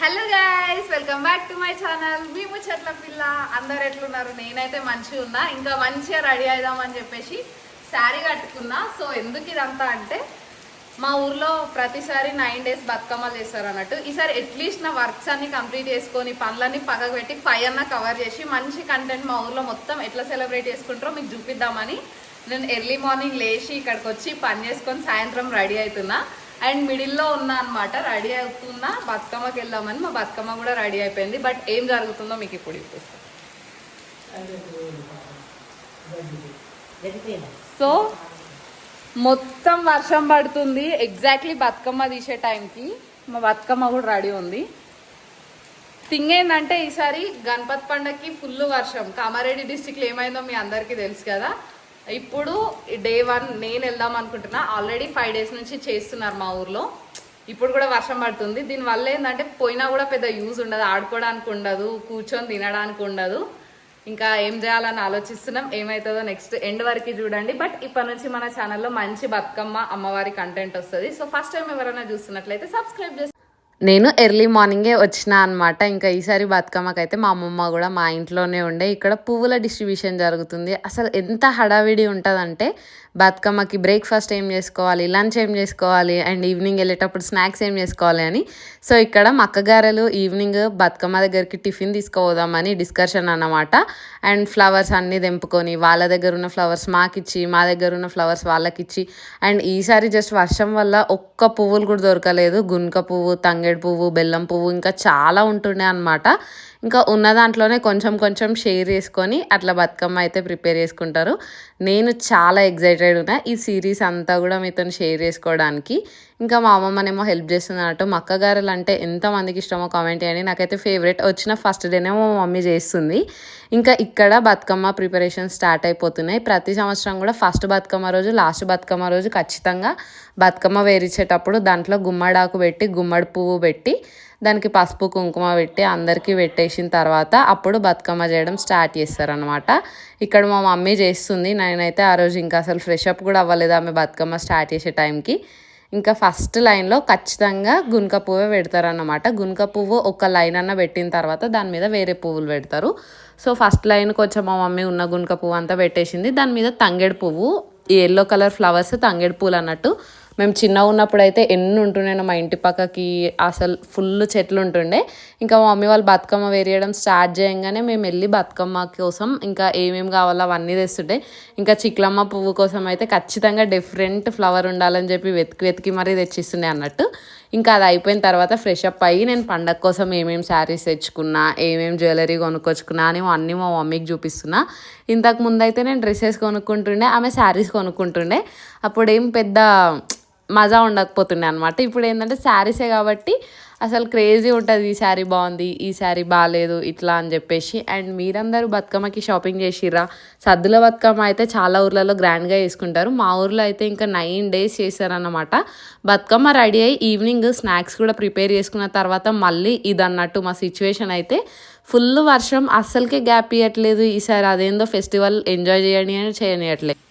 Hello guys welcome back to my channel మీ ముచ్చట్ల పిల్ల. అందరు ఎట్లున్నారు? నేనైతే మంచిగా ఉన్నా. ఇంకా మంచిగా రెడీ అవుదామని చెప్పేసి శారీ కట్టుకున్నా. సో ఎందుకు ఇదంతా అంటే మా ఊర్లో ప్రతిసారి నైన్ డేస్ బతుకమ్మలు చేస్తారు అన్నట్టు. ఈసారి అట్లీస్ట్ నా వర్క్స్ అన్ని కంప్లీట్ చేసుకొని పనులన్నీ పక్కకు పెట్టి ఫైవ్ అన్న కవర్ చేసి మంచి కంటెంట్ మా ఊర్లో మొత్తం ఎట్లా సెలబ్రేట్ చేసుకుంటారో మీకు చూపిద్దామని నేను ఎర్లీ మార్నింగ్ లేచి ఇక్కడికి వచ్చి పని చేసుకొని సాయంత్రం రెడీ అవుతున్నా. అండ్ మిడిల్లో ఉన్నా అనమాట రెడీ అవుతున్నా బతుకమ్మకి వెళ్దామని మా బతుకమ్మ కూడా రెడీ అయిపోయింది. బట్ ఏం జరుగుతుందో మీకు ఇప్పుడు ఇప్పుడు సో మొత్తం వర్షం పడుతుంది. ఎగ్జాక్ట్లీ బతుకమ్మ తీసే టైంకి మా బతుకమ్మ కూడా రెడీ ఉంది. థింగ్ ఏంటంటే ఈసారి గణపతి పండగకి ఫుల్ వర్షం. కామారెడ్డి డిస్టిక్లో ఏమైందో మీ అందరికీ తెలుసు కదా. ఇప్పుడు డే వన్ నేను వెళ్దాం అనుకుంటున్నా. ఆల్రెడీ ఫైవ్ డేస్ నుంచి చేస్తున్నారు మా ఊర్లో. ఇప్పుడు కూడా వర్షం పడుతుంది. దీనివల్ల ఏంటంటే పోయినా కూడా పెద్ద యూజ్ ఉండదు. ఆడుకోవడానికి ఉండదు. కూర్చొని తినడానికి ఉండదు. ఇంకా ఏం చేయాలని ఆలోచిస్తున్నాం. ఏమవుతుందో నెక్స్ట్ ఎండ్ వరకు చూడండి. బట్ ఇప్పటి నుంచి మన ఛానల్లో మంచి బతుకమ్మ అమ్మవారి కంటెంట్ వస్తుంది. సో ఫస్ట్ టైం ఎవరైనా చూస్తున్నట్లయితే సబ్స్క్రైబ్ చేసి నేను ఎర్లీ మార్నింగే వచ్చిన అనమాట ఇంకా ఈసారి బతుకమ్మకైతే మా అమ్మమ్మ కూడా మా ఇంట్లోనే ఉండే. ఇక్కడ పువ్వుల డిస్ట్రిబ్యూషన్ జరుగుతుంది. అసలు ఎంత హడావిడి ఉంటుందంటే బతుకమ్మకి బ్రేక్ఫాస్ట్ ఏం చేసుకోవాలి? లంచ్ ఏం చేసుకోవాలి? అండ్ ఈవినింగ్ వెళ్ళేటప్పుడు స్నాక్స్ ఏం చేసుకోవాలి అని. సో ఇక్కడ మక్కగారెలు ఈవినింగ్ బతుకమ్మ దగ్గరికి టిఫిన్ తీసుకుపోదామని డిస్కషన్ అన్నమాట. అండ్ ఫ్లవర్స్ అన్నీ తెంపుకొని వాళ్ళ దగ్గర ఉన్న ఫ్లవర్స్ మాకిచ్చి మా దగ్గర ఉన్న ఫ్లవర్స్ వాళ్ళకిచ్చి. అండ్ ఈసారి జస్ట్ వర్షం వల్ల ఒక్క పువ్వులు కూడా దొరకలేదు. గునుక పువ్వు తంగేడు పువ్వు బెల్లం పువ్వు ఇంకా చాలా ఉంటుండే అనమాట ఇంకా ఉన్న దాంట్లోనే కొంచెం కొంచెం షేర్ చేసుకొని అట్లా బతుకమ్మ అయితే ప్రిపేర్ చేసుకుంటారు. నేను చాలా ఎగ్జైటెడ్ ఉన్నా ఈ సిరీస్ అంతా కూడా మీతో షేర్ చేసుకోవడానికి. ఇంకా మా అమ్మమ్మనేమో హెల్ప్ చేస్తుంది అన్నట్టు మా అక్కగారులు అంటే ఎంతమందికి ఇష్టమో కామెంట్ చేయండి. నాకైతే ఫేవరెట్ వచ్చిన ఫస్ట్ డేనే మా మమ్మీ చేస్తుంది. ఇంకా ఇక్కడ బతుకమ్మ ప్రిపరేషన్ స్టార్ట్ అయిపోతున్నాయి. ప్రతి సంవత్సరం కూడా ఫస్ట్ బతుకమ్మ రోజు లాస్ట్ బతుకమ్మ రోజు ఖచ్చితంగా బతుకమ్మ వేరిచ్చేటప్పుడు దాంట్లో గుమ్మడాకు పెట్టి గుమ్మడి పువ్వు పెట్టి దానికి పసుపు కుంకుమ పెట్టి అందరికీ పెట్టేసిన తర్వాత అప్పుడు బతుకమ్మ చేయడం స్టార్ట్ చేస్తారనమాట ఇక్కడ మా మమ్మీ చేస్తుంది. నేనైతే ఆ రోజు ఇంకా అసలు ఫ్రెష్ అప్ కూడా అవ్వలేదు ఆమె బతుకమ్మ స్టార్ట్ చేసే టైంకి ఇంకా ఫస్ట్ లైన్లో ఖచ్చితంగా గునుక పువ్వే పెడతారన్నమాట. గునుక పువ్వు ఒక లైన్ అన్న పెట్టిన తర్వాత దాని మీద వేరే పువ్వులు పెడతారు. సో ఫస్ట్ లైన్ కొంచెం మా మమ్మీ ఉన్న గునుక పువ్వు అంతా పెట్టేసింది. దాని మీద తంగేడు పువ్వు ఎల్లో కలర్ ఫ్లవర్స్ తంగేడు పూలు అన్నట్టు మేము చిన్న ఉన్నప్పుడు అయితే ఎన్ని ఉంటుండే మా ఇంటి పక్కకి అసలు ఫుల్ చెట్లు ఉంటుండే. ఇంకా మా మమ్మీ వాళ్ళు బతుకమ్మ వేరియడం స్టార్ట్ చేయంగానే మేము వెళ్ళి బతుకమ్మ కోసం ఇంకా ఏమేమి కావాలో అవన్నీ తెస్తుండే. ఇంకా చిక్లమ్మ పువ్వు కోసం అయితే ఖచ్చితంగా డిఫరెంట్ ఫ్లవర్ ఉండాలని చెప్పి వెతికి వెతికి మరీ తెచ్చిస్తుండే అన్నట్టు. ఇంకా అది అయిపోయిన తర్వాత ఫ్రెష్ అప్ అయ్యి నేను పండగ కోసం ఏమేమి శారీస్ తెచ్చుకున్నా ఏమేమి జ్యువెలరీ కొనుక్కొచ్చుకున్నా అని అన్నీ మా మమ్మీకి చూపిస్తున్నా. ఇంతకు ముందు అయితే నేను డ్రెస్సెస్ కొనుక్కుంటుండే ఆమె శారీస్ కొనుక్కుంటుండే. అప్పుడు ఏం పెద్ద మజా ఉండకపోతుండే అనమాట ఇప్పుడు ఏంటంటే శారీసే కాబట్టి అసలు క్రేజీ ఉంటుంది ఈ శారీ బాగుంది ఈ శారీ బాగాలేదు ఇట్లా అని చెప్పేసి. అండ్ మీరందరూ బతుకమ్మకి షాపింగ్ చేసిర్రా? సద్దుల బతుకమ్మ అయితే చాలా ఊర్లలో గ్రాండ్గా వేసుకుంటారు మా ఊర్లో అయితే ఇంకా నైన్ డేస్ చేశారన్నమాట. బతుకమ్మ రెడీ అయ్యి ఈవినింగ్ స్నాక్స్ కూడా ప్రిపేర్ చేసుకున్న తర్వాత మళ్ళీ ఇది అన్నట్టు మా సిచ్యువేషన్ అయితే ఫుల్ వర్షం. అస్సలకే గ్యాప్ ఇవ్వట్లేదు ఈసారి అదేందో ఫెస్టివల్ ఎంజాయ్ చేయని అని చేయనియట్లేదు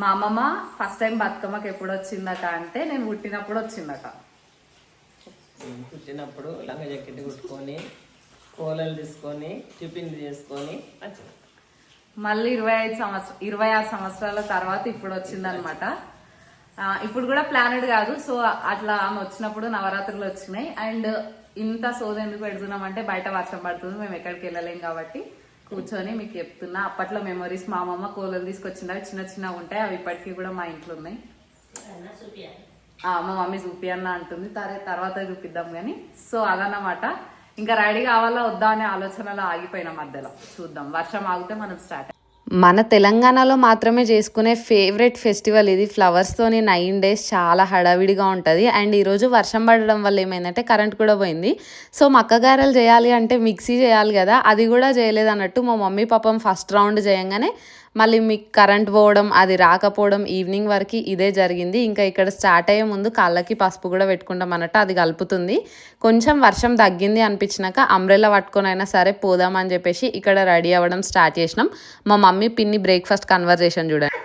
మా అమ్మమ్మ ఫస్ట్ టైం బతుకమ్మకి ఎప్పుడు వచ్చిందట అంటే నేను పుట్టినప్పుడు వచ్చిందట. పుట్టినప్పుడు లంగ జాకెట్ కుట్టుకొని కోలలు తీసుకొని టిఫిన్ చేసుకొని మళ్ళీ ఇరవై ఐదు సంవత్సరం ఇరవై ఆరు సంవత్సరాల తర్వాత ఇప్పుడు వచ్చిందనమాట ఇప్పుడు కూడా ప్లానెడ్ కాదు. సో అట్లా ఆమె వచ్చినప్పుడు నవరాత్రులు వచ్చినాయి. అండ్ ఇంత సోద ఎందుకు పెడుతున్నాం అంటే బయట వర్షం పడుతుంది. మేము ఎక్కడికి వెళ్ళలేం కాబట్టి. కూర్చొని మీకు చెప్తున్నా. అప్పట్లో మెమరీస్ మా అమ్మమ్మ కోలలు తీసుకొచ్చింది? అవి చిన్న చిన్నగా ఉంటాయి. అవి ఇప్పటికీ కూడా మా ఇంట్లో ఉన్నాయి. ఆ, మా మమ్మీ చూపి అన్న అంటుంది. సరే తర్వాత చూపిద్దాం కానీ సో అదన్నమాట. ఇంకా రెడీ కావాలా? వద్దా? అనే ఆలోచనలో ఆగిపోయిన మధ్యలో. చూద్దాం. వర్షం ఆగితే మనం స్టార్ట్ మన తెలంగాణలో మాత్రమే చేసుకునే ఫేవరెట్ ఫెస్టివల్ ఇది. ఫ్లవర్స్తోని నైన్ డేస్ చాలా హడావిడిగా ఉంటుంది. అండ్ ఈరోజు వర్షం పడడం వల్ల ఏమైందంటే కరెంట్ కూడా పోయింది. సో మక్కగారెలు చేయాలి అంటే మిక్సీ చేయాలి కదా. అది కూడా చేయలేదు అన్నట్టు మా మమ్మీ పాపం ఫస్ట్ రౌండ్ చేయంగానే మళ్ళీ మీకు కరెంట్ పోవడం అది రాకపోవడం ఈవినింగ్ వరకు ఇదే జరిగింది. ఇంకా ఇక్కడ స్టార్ట్ అయ్యే ముందు కాళ్ళకి పసుపు కూడా పెట్టుకుంటాం అన్నట్టు అది కలుపుతుంది. కొంచెం వర్షం తగ్గింది అనిపించినాక అంబ్రెల్లా పట్టుకొని అయినా సరే పోదామని చెప్పేసి ఇక్కడ రెడీ అవ్వడం స్టార్ట్ చేసినాం. మా మమ్మీ పిన్ని బ్రేక్ఫాస్ట్ కన్వర్జేషన్ చూడండి.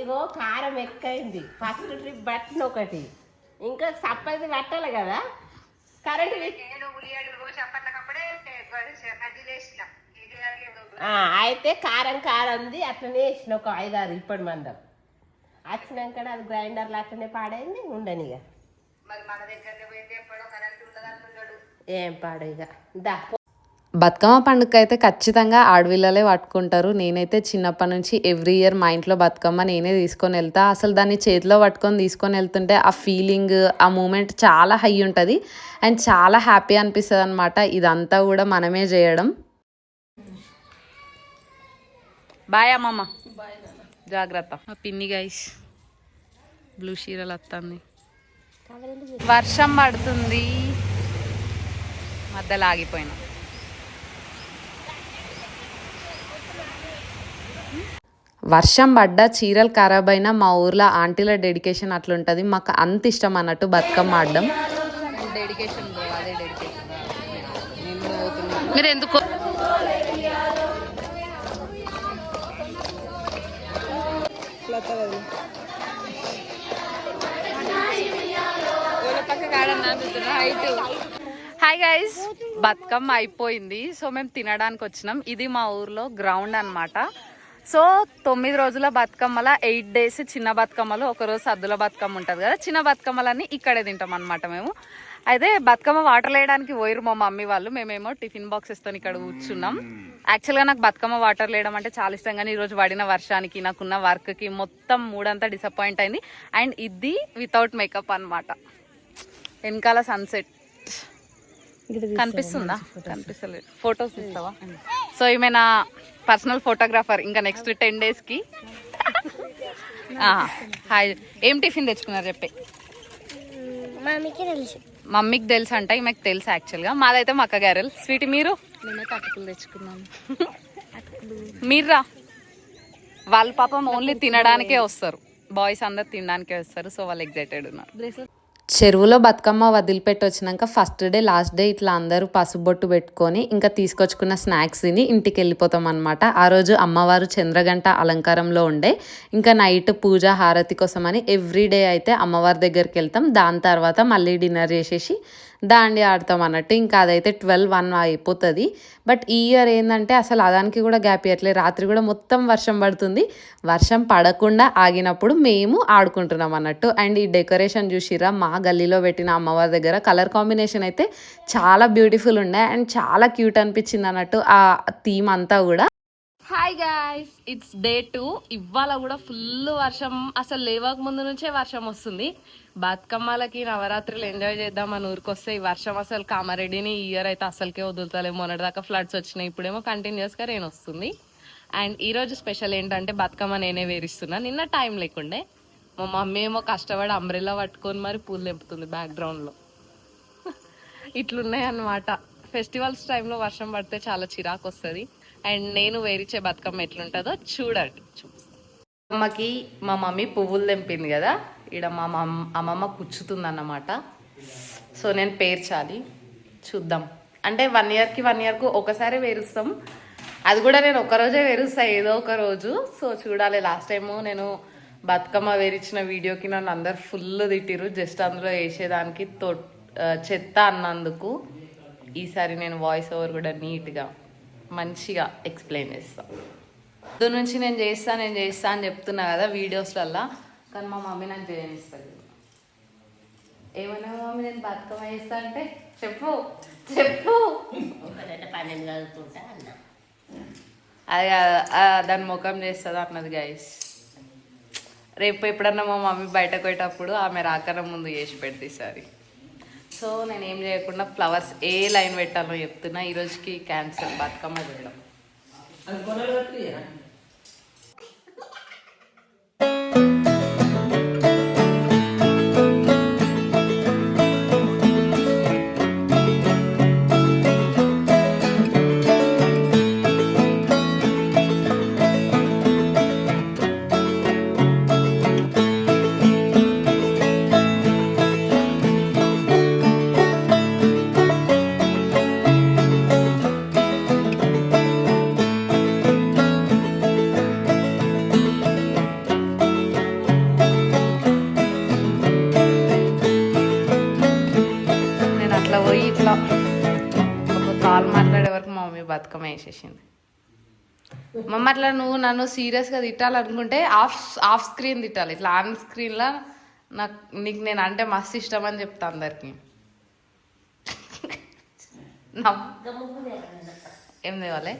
ఇగో కారం ఎక్కువైంది. ఫస్ట్ ట్రిప్ బట్టను ఒకటి. ఇంకా సప్పది పట్టాలి కదా. కరెంట్ అయితే కారం కారం ఉంది అట్లనే వేసిన ఒక ఐదారు ఇప్పటి మందం. వచ్చినాక అది గ్రైండర్లో అట్లనే పాడైంది ఉండని ఇక ఏం పాడు ఇక దా బతుకమ్మ పండుగ అయితే ఖచ్చితంగా ఆడవిల్లలే పట్టుకుంటారు. నేనైతే చిన్నప్పటి నుంచి ఎవ్రీ ఇయర్ మా ఇంట్లో బతుకమ్మ నేనే తీసుకొని వెళ్తా. అసలు దాన్ని చేతిలో పట్టుకొని తీసుకొని వెళ్తుంటే ఆ ఫీలింగ్ ఆ మూమెంట్ చాలా హై ఉంటుంది. అండ్ చాలా హ్యాపీ అనిపిస్తుంది అనమాట ఇదంతా కూడా మనమే చేయడం. బాయ్ అమ్మమ్మ. జాగ్రత్త. మా పిన్ని గైస్ బ్లూ షీరలు వస్తుంది వర్షం పడుతుంది. మధ్యలో ఆగిపోయినా. వర్షం పడ్డా చీరలు ఖరాబ్ అయినా మా ఊర్లో ఆంటీల డెడికేషన్ అట్లుంటుంది. మాకు అంత ఇష్టం అన్నట్టు బతుకమ్మ ఆడడం. డెడికేషన్ అదే డెడికేషన్ మీరు ఎందుకు హాయ్ గైస్ బతుకమ్మ అయిపోయింది. సో మేము తినడానికి వచ్చినాం. ఇది మా ఊర్లో గ్రౌండ్ అన్నమాట. సో తొమ్మిది రోజుల బతుకమ్మల ఎయిట్ డేస్ చిన్న బతుకమ్మలు ఒక రోజు సద్దుల బతుకమ్మ ఉంటుంది కదా చిన్న బతుకమ్మలన్నీ ఇక్కడే తింటాం అనమాట మేము. అయితే బతుకమ్మ వాటర్ వేయడానికి పోయిరు మా మమ్మీ వాళ్ళు. మేమేమో టిఫిన్ బాక్సెస్తో ఇక్కడ కూర్చున్నాం. యాక్చువల్గా నాకు బతుకమ్మ వాటర్ వేయడం అంటే చాలా ఇష్టం కానీ ఈరోజు పడిన వర్షానికి నాకున్న వర్క్కి మొత్తం మూడంతా డిసప్పాయింట్ అయింది. అండ్ ఇది వితౌట్ మేకప్ అన్నమాట. వెనకాల సన్సెట్ కనిపిస్తుందా? కనిపిస్తలేదు. ఫొటోస్ ఇస్తావా సో ఈమె నా పర్సనల్ ఫోటోగ్రాఫర్ ఇంకా నెక్స్ట్ టెన్ డేస్కి హాయ్ ఏం టిఫిన్ తెచ్చుకున్నారు చెప్పే? మమ్మీకి తెలుసు మమ్మీకి తెలుసు అంట ఈమెకు తెలుసు యాక్చువల్గా మాదైతే మక్క గారెలు స్వీట్ మీరు? మేమైతే అటుకులు తెచ్చుకున్నాం మీర్రా? వాళ్ళ పాపం ఓన్లీ తినడానికే వస్తారు. బాయ్స్ అందరు తినడానికే వస్తారు సో వాళ్ళు ఎగ్జైటెడ్ ఉన్నారు. చెరువులో బతుకమ్మ వదిలిపెట్టి వచ్చినాక ఫస్ట్ డే లాస్ట్ డే ఇట్లా అందరూ పసుబొట్టు పెట్టుకొని ఇంకా తీసుకొచ్చుకున్న స్నాక్స్ తిని ఇంటికి వెళ్ళిపోతాం అనమాట ఆ రోజు అమ్మవారు చంద్రగంట అలంకారంలో ఉండే. ఇంకా నైట్ పూజ హారతి కోసమని ఎవ్రీ డే అయితే అమ్మవారి దగ్గరికి వెళ్తాం. దాని తర్వాత మళ్ళీ డిన్నర్ చేసేసి దాండి ఆడతాం అన్నట్టు. ఇంకా అదైతే ట్వెల్వ్ వన్ అయిపోతుంది. బట్ ఈ ఇయర్ ఏంటంటే అసలు అదానికి కూడా గ్యాప్ ఇవ్వట్లేదు రాత్రి కూడా మొత్తం వర్షం పడుతుంది. వర్షం పడకుండా ఆగినప్పుడు మేము ఆడుకుంటున్నాం అన్నట్టు. అండ్ ఈ డెకరేషన్ చూసిరా మా గల్లీలో పెట్టిన అమ్మవారి దగ్గర కలర్ కాంబినేషన్ అయితే చాలా బ్యూటిఫుల్ ఉండే అండ్ చాలా క్యూట్ అనిపించింది అన్నట్టు ఆ థీమ్ అంతా కూడా. Hi guys it's day two ఇవాళ కూడా ఫుల్ వర్షం. అసలు లేవక ముందు నుంచే వర్షం వస్తుంది. బతుకమ్మలకి నవరాత్రులు ఎంజాయ్ చేద్దామని ఊరికొస్తే ఈ వర్షం అసలు కామారెడ్డిని ఈ ఇయర్ అయితే అసలుకే వదులుతలేము. మొన్నటిదాకా ఫ్లడ్స్ వచ్చినాయి. ఇప్పుడేమో కంటిన్యూస్గా రెయిన్ వస్తుంది. అండ్ ఈరోజు స్పెషల్ ఏంటంటే బతుకమ్మ నేనే వేరిస్తున్నా. నిన్న టైం లేకుండే. మా మమ్మీ ఏమో కష్టపడి అంబ్రెల్లా పట్టుకొని మరి పూలు తెంపుతుంది బ్యాక్గ్రౌండ్లో ఇట్లున్నాయి అన్నమాట ఫెస్టివల్స్ టైంలో వర్షం పడితే చాలా చిరాకు వస్తుంది. అండ్ నేను వేరిచ్చే బతుకమ్మ ఎట్లుంటుందో చూడండి అమ్మకి మా మమ్మీ పువ్వులు తెంపింది కదా ఇక్కడ మా మమ్మ అమ్మమ్మ కూర్చుతుంది అన్నమాట సో నేను పేర్చాలి చూద్దాం. అంటే వన్ ఇయర్కి వన్ ఇయర్కు ఒకసారి వేరుస్తాం. అది కూడా నేను ఒక రోజే ఏదో ఒక రోజు. సో చూడాలి లాస్ట్ టైము నేను బతుకమ్మ వేరిచ్చిన వీడియోకి నన్ను అందరు ఫుల్ తిట్టిరు జస్ట్ అందులో వేసేదానికి తో చెత్త అన్నందుకు ఈసారి నేను వాయిస్ ఓవర్ కూడా నీట్గా మంచిగా ఎక్స్ప్లెయిన్ చేస్తాను పొద్దు నుంచి నేను చేస్తా నేను చేస్తా అని చెప్తున్నా కదా వీడియోస్లల్లా కానీ మా మమ్మీ నాకు చేయనిస్తుంది. ఏమన్నా మమ్మీ నేను బతుకమ్మ చేస్తా అంటే చెప్పు చెప్పు. పన్నెండు అన్న. అది దాని ముఖం చేస్తుంది అన్నది గైస్ రేపు ఎప్పుడన్నా మా మమ్మీ బయటకు పోయేటప్పుడు ఆమె రాకన ముందు చేసి పెడితే ఈసారి సో నేను ఏం చేయకుండా ఫ్లవర్స్ ఏ లైన్ పెట్టాలో చెప్తున్నా. ఈరోజుకి క్యాన్సర్ బతుకమ్మ చేయడం మమ్మ అట్లా నువ్వు నన్ను సీరియస్గా తిట్టాలనుకుంటే ఆఫ్ ఆఫ్ స్క్రీన్ తిట్టాలి. ఇట్లా ఆన్ స్క్రీన్లో నాకు నీకు నేను అంటే మస్తు ఇష్టం అని చెప్తా అందరికి. ఏం తేవాలి?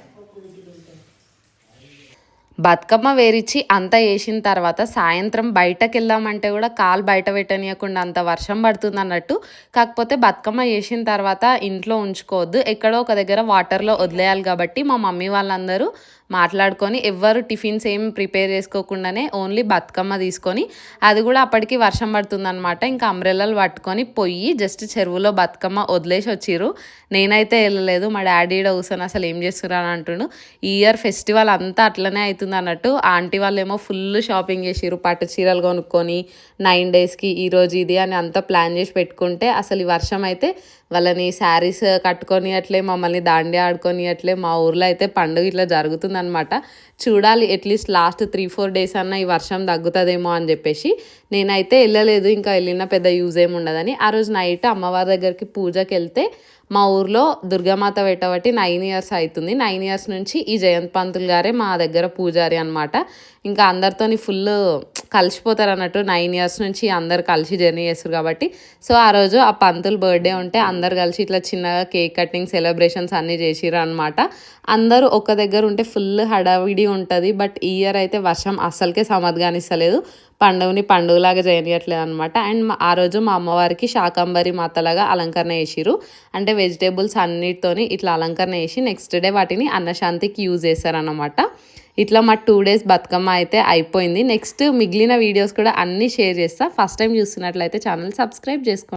బతుకమ్మ వేరిచ్చి అంతా వేసిన తర్వాత సాయంత్రం బయటకు వెళ్దామంటే కూడా కాలు బయట పెట్టనీయకుండా అంత వర్షం పడుతుంది అన్నట్టు. కాకపోతే బతుకమ్మ వేసిన తర్వాత ఇంట్లో ఉంచుకోవద్దు. ఎక్కడో ఒక దగ్గర వాటర్లో వదిలేయాలి కాబట్టి మా మమ్మీ వాళ్ళందరూ మాట్లాడుకొని ఎవ్వరు టిఫిన్స్ ఏం ప్రిపేర్ చేసుకోకుండానే ఓన్లీ బతుకమ్మ తీసుకొని అది కూడా అప్పటికి వర్షం పడుతుందనమాట ఇంకా అంబ్రెల్లలు పట్టుకొని పొయ్యి జస్ట్ చెరువులో బతుకమ్మ వదిలేసి వచ్చిర్రు. నేనైతే వెళ్ళలేదు. మా డాడీ ఈడ కూర్చొని అసలు ఏం చేస్తున్నారు అని అంటుండు. ఈ ఇయర్ ఫెస్టివల్ అంతా అట్లనే అవుతుంది అన్నట్టు ఆంటీ వాళ్ళు ఏమో ఫుల్ షాపింగ్ చేసిరు పట్టు చీరలు కొనుక్కొని నైన్ డేస్కి ఈరోజు ఇది అని అంతా ప్లాన్ చేసి పెట్టుకుంటే అసలు ఈ వర్షం అయితే వాళ్ళని శారీస్ కట్టుకొని అట్లే మమ్మల్ని దాండి ఆడుకొని అట్లే మా ఊర్లో అయితే పండుగ ఇట్లా జరుగుతుందనమాట చూడాలి at least last three four days అన్న ఈ వర్షం తగ్గుతుందేమో అని చెప్పేసి. నేనైతే వెళ్ళలేదు ఇంకా వెళ్ళిన పెద్ద యూజ్ ఏమి ఉండదని. ఆ రోజు నైట్ అమ్మవారి దగ్గరికి పూజకి వెళ్తే మా ఊర్లో దుర్గామాత పెట్టబట్టి నైన్ ఇయర్స్ అవుతుంది. నైన్ ఇయర్స్ నుంచి ఈ జయంత్ పంతులు గారే మా దగ్గర పూజారి అనమాట ఇంకా అందరితోని ఫుల్ కలిసిపోతారు అన్నట్టు నైన్ ఇయర్స్ నుంచి అందరు కలిసి జర్నీ చేస్తారు కాబట్టి. సో ఆ రోజు ఆ పంతులు బర్త్డే ఉంటే అందరు కలిసి ఇట్లా చిన్నగా కేక్ కటింగ్ సెలబ్రేషన్స్ అన్నీ చేసిరు అనమాట అందరూ ఒక దగ్గర ఉంటే ఫుల్ హడావిడి ఉంటుంది బట్ ఈ ఇయర్ అయితే వర్షం అస్సలకే సమద్గానిస్తలేదు. పండుగని పండుగలాగా చేయనియట్లేదు అనమాట అండ్ ఆ రోజు మా అమ్మవారికి శాకంబరి మాతలాగా అలంకరణ చేసిరు అంటే వెజిటేబుల్స్ అన్నిటితోని ఇట్లా అలంకరణ చేసి నెక్స్ట్ డే వాటిని అన్నశాంతికి యూజ్ చేస్తారనమాట ఇట్లా మా టూ డేస్ బతుకమ్మ అయితే అయిపోయింది. నెక్స్ట్ మిగిలిన వీడియోస్ కూడా అన్నీ షేర్ చేస్తా. ఫస్ట్ టైం చూస్తున్నట్లయితే ఛానల్ సబ్స్క్రైబ్ చేసుకోండి.